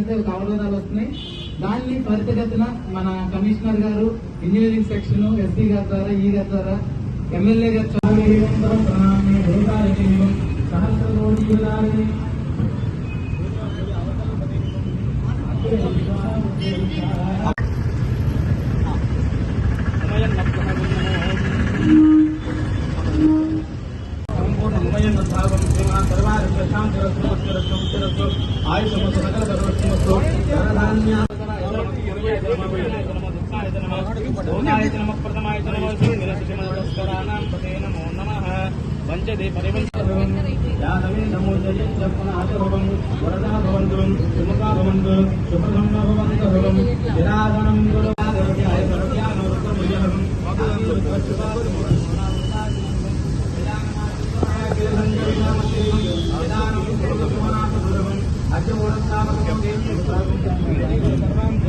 అంటే ఒక అవరోధాలు వస్తున్నాయి. దాన్ని త్వరితగతిన మన కమిషనర్ గారు ఇంజనీరింగ్ సెక్షన్ ఎస్సీ గారి ద్వారా ఈ గారి ద్వారా ఎమ్మెల్యే గారు సహస్ర వంచదే పరివంచం యాదవే నమో జయ పునః వరదా భవంతు సుముఖా భవంతు శుభ్రం భవంతు భవం విరాజనం గురు ఆదర్యాయ సర్వ్యాన వృత్తముయ్యం భవస్సహితాం జగతాం పదే నమో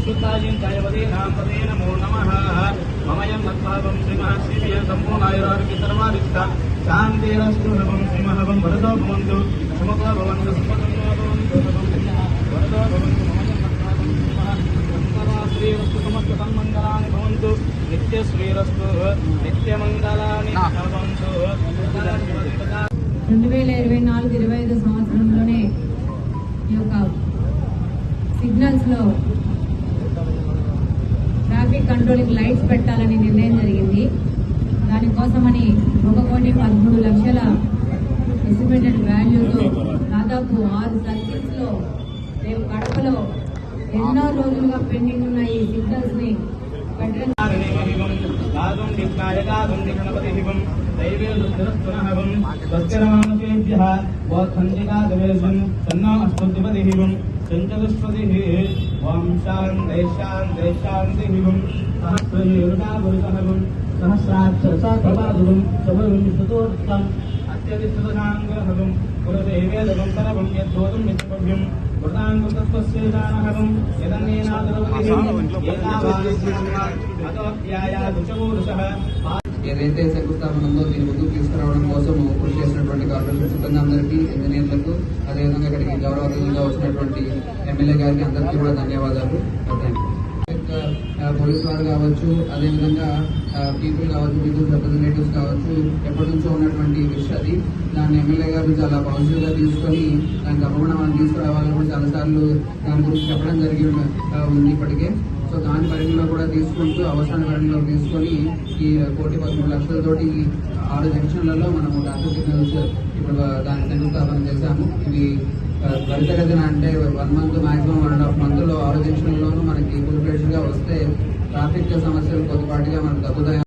నమస్కృతాయంతాయవదే నాం పదే నమో నమః. మమయం మత్భావం శ్రీమః శ్రీయ సంపూర్ణాయురారోగ్య సర్వాధిష్ట శాంతిరస్తు నవం శ్రీమహవం వరదో భవంతు. సుమతో భవంతు సుమతో భవంతు వరదో భవంతు. శ్రీరస్తు సమస్త సన్మంగళాని భవంతు. నిత్య శ్రీరస్తు నిత్యమంగళాని భవంతు. రెండు వేల ఇరవై నాలుగు ఇరవై ట్రాఫిక్ కంట్రోలింగ్ లైట్స్ పెట్టాలని నిర్ణయం జరిగింది. దానికోసమని ఒక కోటి పదమూడు లక్షల ఎస్టిమేటెడ్ వాల్యూతో దాదాపు ఆరు సర్కిల్స్లో రేపు కడపలో ఎన్నో రోజులుగా పెండింగ్ ఉన్న ఈ సిగ్నల్స్ని పెట్టడం ఏదైతే శంకుస్థాపన ఉందో దీని ముందుకు తీసుకురావడం కోసం కృషి చేసినటువంటి కార్పొరేషన్ సిబ్బంది అందరికీ ఇంజనీర్లకు అదేవిధంగా ఇక్కడికి గౌరవ అతిథులుగా వచ్చినటువంటి ఎమ్మెల్యే గారికి అందరికీ కూడా ధన్యవాదాలు. పోలీస్ వారు కావచ్చు అదేవిధంగా పీపుల్ కావచ్చు పీపుల్ రిప్రజెంటేటివ్స్ కావచ్చు ఎప్పటి నుంచో ఉన్నటువంటి విషయం అది. దాన్ని ఎమ్మెల్యే గారు చాలా పాజిటివ్గా తీసుకొని దాని తప్పకుండా మనం తీసుకురావాలని కూడా చాలాసార్లు దాని గురించి చెప్పడం జరిగి ఉంది ఇప్పటికే. సో దాని పరిగణలో కూడా తీసుకుంటూ అవసరాన్ని పరిగణలో తీసుకొని ఈ కోటి పదమూడు లక్షలతోటి ఈ ఆరు జంక్షన్లలో మనము ట్రాఫిక్ సిగ్నల్స్ ఇప్పుడు దాని శంకుస్థాపన చేశాము. ఇవి త్వరితగతిన అంటే one month maximum one and half మంత్లో ఆరు జంక్షన్లలోనూ మనకి ఫుల్గా వస్తే ట్రాఫిక్ సమస్యలు కొద్దిపాటిగా మనకు తగ్గుతాయి